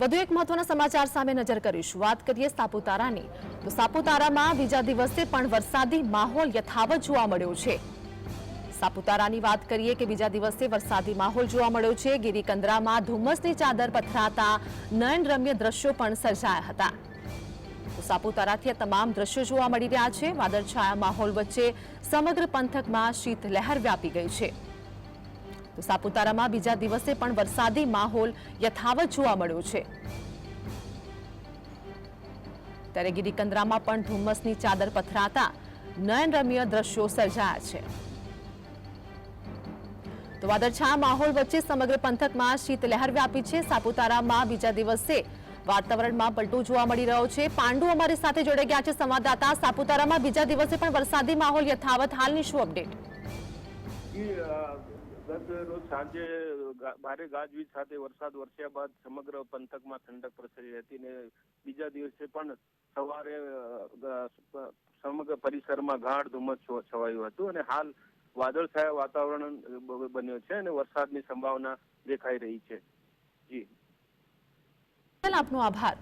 વધુ એક મહત્વના સમાચાર સામે નજર કરીશું. વાત કરીએ સાપુતારાની. તો સાપુતારામાં બીજા દિવસે પણ વરસાદી માહોલ યથાવત જોવા મળ્યો છે. સાપુતારાની વાત કરીએ કે બીજા દિવસે વરસાદી માહોલ જોવા મળ્યો છે. ગિરિકંદરામાં ધુમ્મસની ચાદર પથરાતા નયનરમ્ય દ્રશ્યો પણ સર્જાયા હતા. સાપુતારાથી આ તમામ દ્રશ્યો જોવા મળી રહ્યા છે. વાદળછાયા માહોલ વચ્ચે સમગ્ર પંથકમાં શીતલહેર વ્યાપી ગઈ છે. તો સાપુતારામાં બીજા દિવસે પણ વરસાદી માહોલ યથાવત જોવા મળ્યો છે. ત્યારે ગિરિકંદરામાં પણ ધુમ્મસની ચાદર પથરાતા નયનરમ્ય દ્રશ્યો સર્જાયા છે. તો વાદળછાયા માહોલ વચ્ચે સમગ્ર પંથકમાં શીતલહેર વ્યાપી છે. સાપુતારામાં બીજા દિવસે વાતાવરણમાં પલટો જોવા મળી રહ્યો છે. પાંડુ અમારી સાથે જોડાઈ ગયા છે. સંવાદદાતા, સાપુતારામાં બીજા દિવસે પણ વરસાદી માહોલ યથાવત. હાલની શું અપડેટ? ગત રોજ સાંજે ભારે ગાજવીજ સાથે વરસાદ વરસ્યા બાદ સમગ્ર પંથકમાં ઠંડક પ્રસરી હતી ને બીજા દિવસે પણ સવારે સમગ્ર પરિસરમાં ગાઢ ધુમ્મસ છવાયું હતું અને હાલ વાદળછાયા વાતાવરણ બન્યો છે અને વરસાદની સંભાવના દેખાઈ રહી છે. જી. આપનો આભાર.